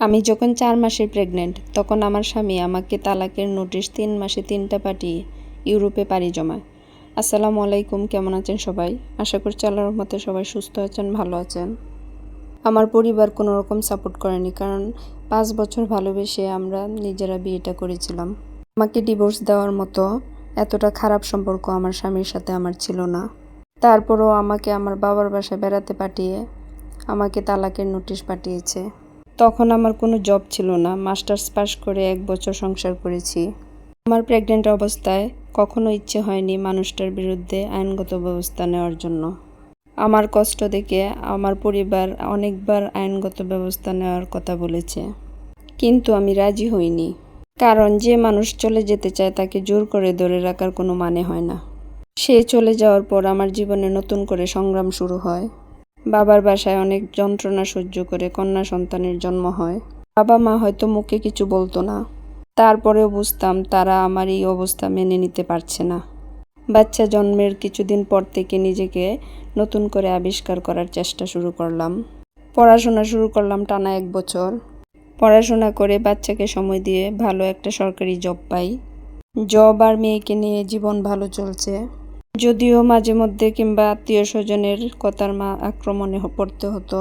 আমি যখন চার মাসের প্রেগনেন্ট তখন আমার স্বামী আমাকে তালাকের নোটিশ তিন মাসে তিনটা পাঠিয়ে ইউরোপে পাড়ি জমায় আসসালামু আলাইকুম, কেমন আছেন সবাই? আশা করছি আল্লাহর মতো সবাই সুস্থ আছেন, ভালো আছেন। আমার পরিবার কোনো রকম সাপোর্ট করেনি, কারণ পাঁচ বছর ভালোবেসে আমরা নিজেরা বিয়েটা করেছিলাম। আমাকে ডিভোর্স দেওয়ার মতো এতটা খারাপ সম্পর্ক আমার স্বামীর সাথে আমার ছিল না। তারপরও আমাকে আমার বাবার বাসায় বেড়াতে পাঠিয়ে আমাকে তালাকের নোটিশ পাঠিয়েছে। তখন আমার কোনো জব ছিল না। মাস্টার্স পাস করে এক বছর সংসার করেছি। আমার প্রেগনেন্ট অবস্থায় কখনো ইচ্ছে হয়নি মানুষটার বিরুদ্ধে আইনগত ব্যবস্থা নেওয়ার জন্য। আমার কষ্ট দেখে আমার পরিবার অনেকবার আইনগত ব্যবস্থা নেওয়ার কথা বলেছে। কিন্তু আমি রাজি হইনি। কারণ যে মানুষ চলে যেতে চায় তাকে জোর করে ধরে রাখার কোনো মানে হয় না। সে চলে যাওয়ার পর আমার জীবনে নতুন করে সংগ্রাম শুরু হয়। বাবার বাসায় অনেক যন্ত্রণা সহ্য করে কন্যা সন্তানের জন্ম হয়। বাবা মা হয়তো মুখে কিছু বলতো না। তারপরেও বুঝতাম তারা আমার এই অবস্থা মেনে নিতে পারছে না। বাচ্চা জন্মের কিছুদিন পর থেকে নিজেকে নতুন করে আবিষ্কার করার চেষ্টা শুরু করলাম। পড়াশোনা শুরু করলাম টানা এক বছর। পড়াশোনা করে বাচ্চাকে সময় দিয়ে ভালো একটা সরকারি জব পাই। জব আর মেয়েকে নিয়ে জীবন ভালো চলছে। যদিও মাঝে মধ্যে কিংবা আত্মীয় স্বজনের কথার মা আক্রমণে পড়তে হতো।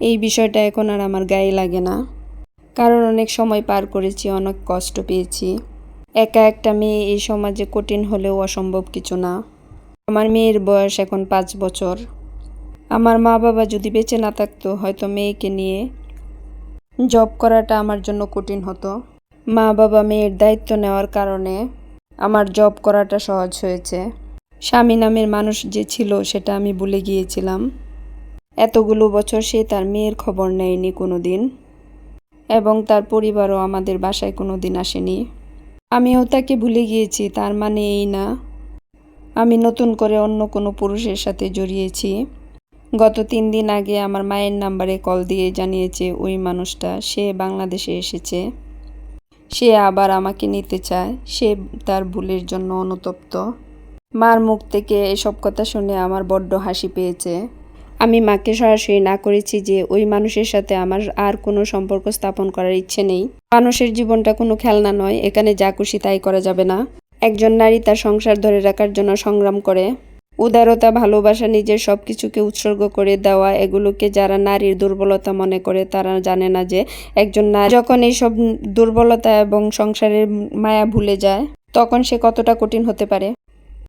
এই বিষয়টা এখন আর আমার গায়ে লাগে না। কারণ অনেক সময় পার করেছি, অনেক কষ্ট পেয়েছি। একা একটা মেয়ে এই সমাজে কঠিন হলেও অসম্ভব কিছু না। আমার মেয়ের বয়স এখন পাঁচ বছর। আমার মা বাবা যদি বেঁচে না থাকতো, হয়তো মেয়েকে নিয়ে জব করাটা আমার জন্য কঠিন হতো। মা বাবা মেয়ের দায়িত্ব নেওয়ার কারণে আমার জব করাটা সহজ হয়েছে। স্বামী নামের মানুষ যে ছিল সেটা আমি ভুলে গিয়েছিলাম। এতগুলো বছর সে তার মেয়ের খবর নেয়নি কোনো দিন এবং তার পরিবারও আমাদের বাসায় কোনো দিন আসেনি। আমিও তাকে ভুলে গিয়েছি, তার মানে এই না। আমি নতুন করে অন্য কোনো পুরুষের সাথে জড়িয়েছি। গত তিন দিন আগে আমার মায়ের নাম্বারে কল দিয়ে জানিয়েছে ওই মানুষটা, সে বাংলাদেশে এসেছে। সে আবার আমাকে নিতে চায়, সে তার ভুলের জন্য অনুতপ্ত। মার মুখ থেকে এসব কথা শুনে আমার বড্ড হাসি পেয়েছে। আমি মাকে সরাসরি না করেছি যে ওই মানুষের সাথে আমার আর কোনো সম্পর্ক স্থাপন করার ইচ্ছে নেই। মানুষের জীবনটা কোনো খেলনা নয়, এখানে যা খুশি তাই করা যাবে না। একজন নারী তার সংসার ধরে রাখার জন্য সংগ্রাম করে। উদারতা, ভালোবাসা, নিজের সব কিছুকে উৎসর্গ করে দেওয়া, এগুলোকে যারা নারীর দুর্বলতা মনে করে তারা জানে না যে একজন নারী যখন এইসব দুর্বলতা এবং সংসারের মায়া ভুলে যায়, তখন সে কতটা কঠিন হতে পারে।